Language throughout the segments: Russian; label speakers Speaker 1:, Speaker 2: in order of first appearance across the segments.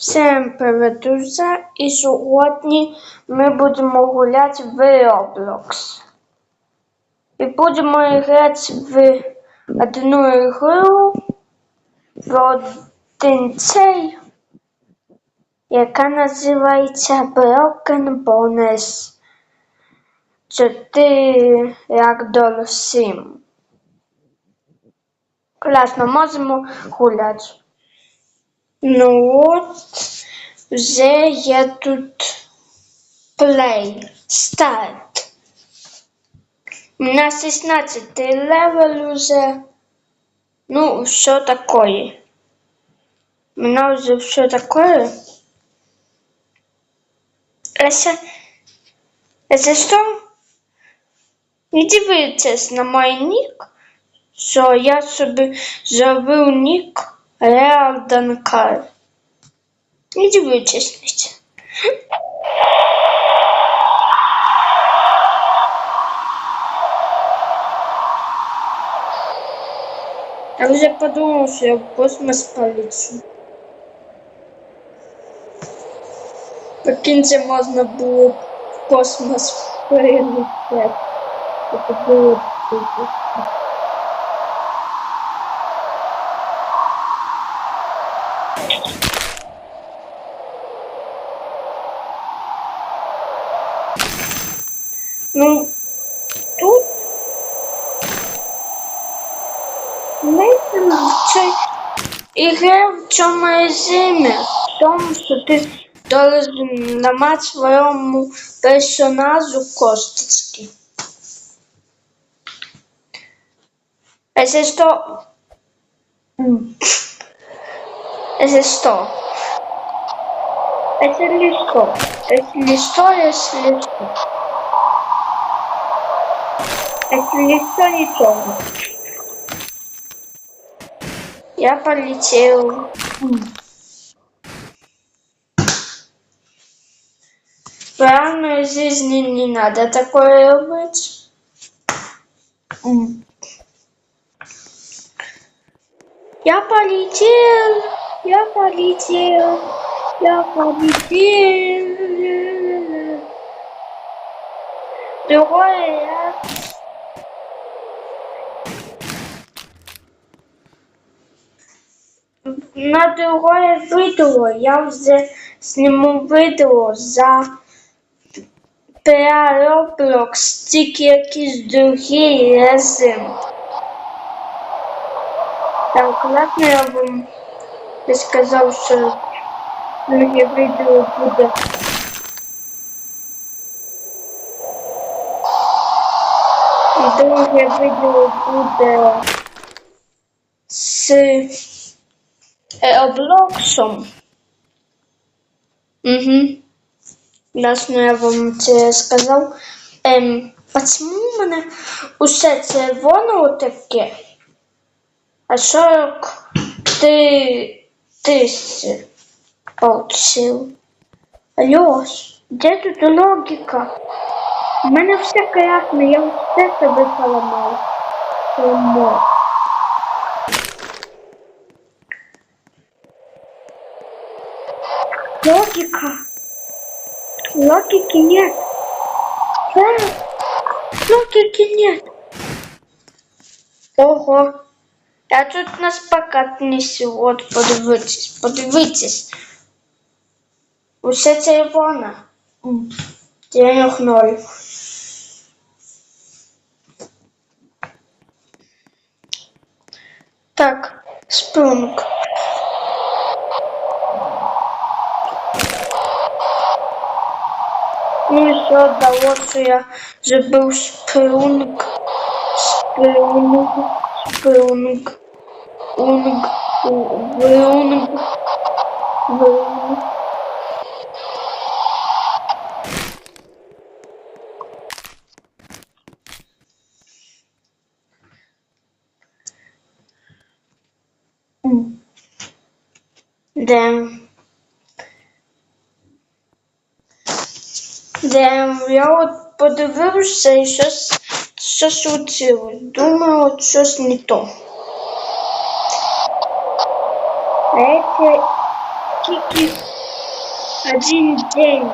Speaker 1: Всім привіт, друзі! І сьогодні ми будемо гуляти в Roblox. І будемо грати в одну ігру в один цей, яка називається Broken Bonus 4 Ragdoll 7. Класно, можемо гуляти. Ну от, вже є тут play. У нас 16 левел уже. Ну, все такое. У нас уже все такое. Это, это что? Не дивитесь на мой нік, що я собі зробив нік Реал Данкар. Не дивитесь на це. Я вже подумав, що я в космос полечу. Прикиньте, можна було в космос прилетіти. Це було б Ну, тут Мейсон в цій ігри в цьому режимі, в тому, що ти должен ламати своєму персонажу косточки. Если что... М. Если что... Если что... Если что, если что... Если что, ничего. Я полетел. М. В реальной жизни не надо такое быть. Я полетел, я полетел, я полетел. Другое я. На другое видео я вже сниму видео за про Roblox, тільки якийсь другий режим. Там класно я вам я сказав, що моє відео буде. І друге відео буде з Роблоксом. Угу. Ясно, я вам це сказав. Ем, почему в мене усе червоне таке? А 40 ты тысячи получил. Леш, где тут логика? У мене все класно, я все себе поламав. Поламав. Логика. Логики нет. Да. Логики нет. Ого. Я тут нас покат несу. От подивитесь, подивитесь. Усе червоне. М, Денег ноль. Так, спрунг. mi zadało, czy ja, że był szpyunk, szpyunk, szpyunk, ung, ung. Hmm. Damn. Де. Де я от подивився і щось, щось случилось. Думаю, от щось не то. А эти тільки один день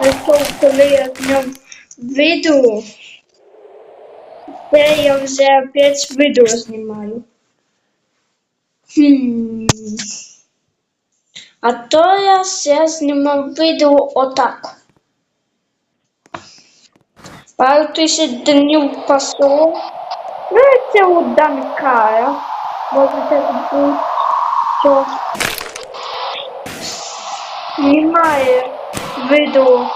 Speaker 1: прийшов, коли я зняв відео. Тепер я вже опять відео знімаю. Хм. А то я ще знімав відео отак. Пару тисяч днів пасо. Ну, і це у Данкара. Можете бути, що немає відео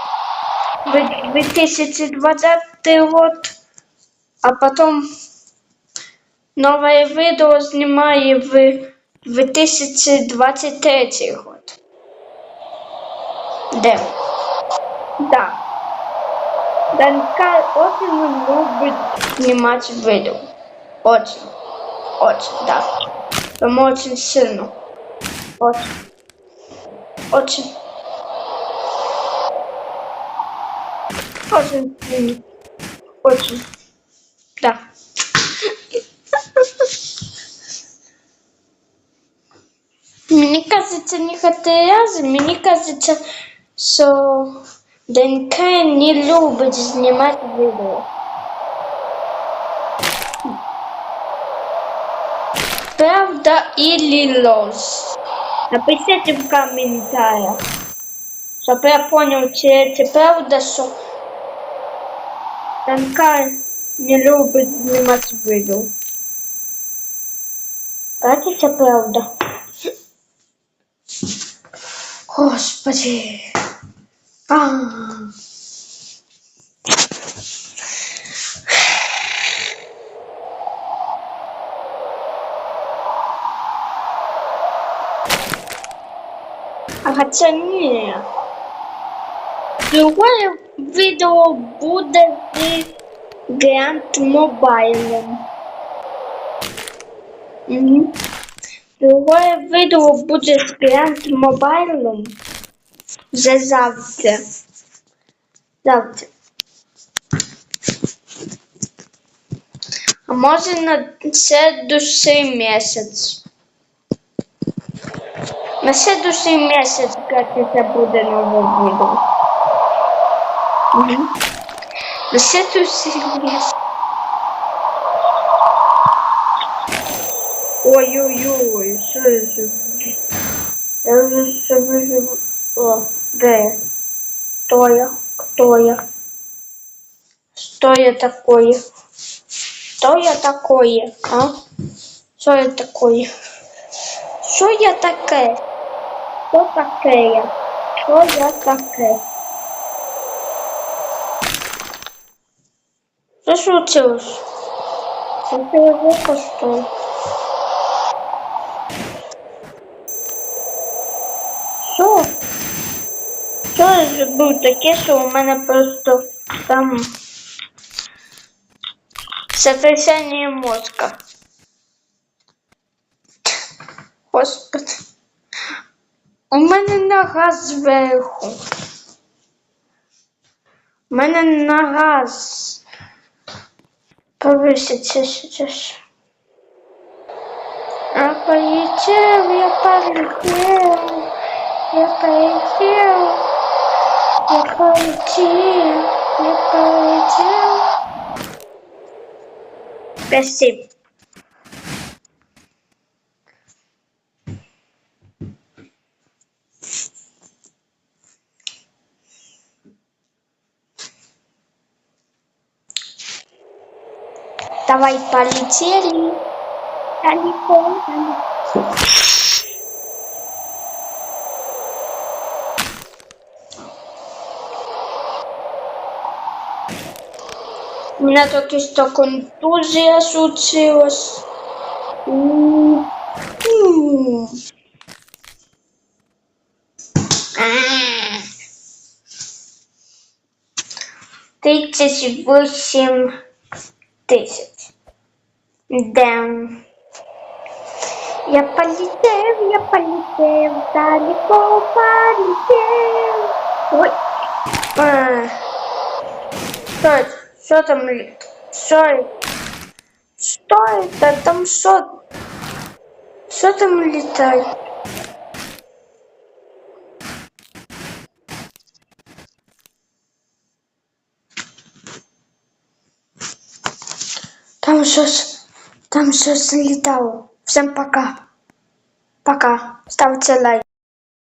Speaker 1: в 2020 год, а потом новое видео знімає в 2023 год. Де? Да. Данка очень любит снимать видео. Очень. Очень, да. Прям очень сильно. Очень. Очень. Очень сильно. Очень. Да. Мені кажеться, не хотілося, мені кажеться, що ДНК не любить знімати відео. Правда или ложь? Напишите в комментариях, чтобы я понял, чи это правда, что ДНК не любит снимать видео. Как это правда? Господи. А. Хотя нет. Другое видео будет с Grand Mobile. Угу. Другое видео буде з Grand Mobile вже завтра. Завтра. А може на следующий місяць. На следующий місяць, як це буде нове відео. Угу. На следующий місяць. Ой-ой-ой, що я живу? Я вже себе живу. О, я? Кто я? Кто я? Что я такое? Что я такое, а? Что я такое? Что я такое? Что такое? Что я такое? Что случилось? Случилось звука, что Ж був таке, що у мене просто там сотрясение мозга. Господи. У мене нога зверху. У мене нога повиситься сейчас. А полетел, я полетел. Я полетел, я полетел, я полетел. Спасибо. Давай полетели. Далеко, далеко. У меня только что контузия случилась. М. А. Тридцать восемь тысяч. Да. Я полетел, я полетел, далеко полетел. Ой. А. Что это? Что там? Что? Что это? Там что? Что там летает? Там что? там щось літало. Всем пока. Пока. Ставьте лайк.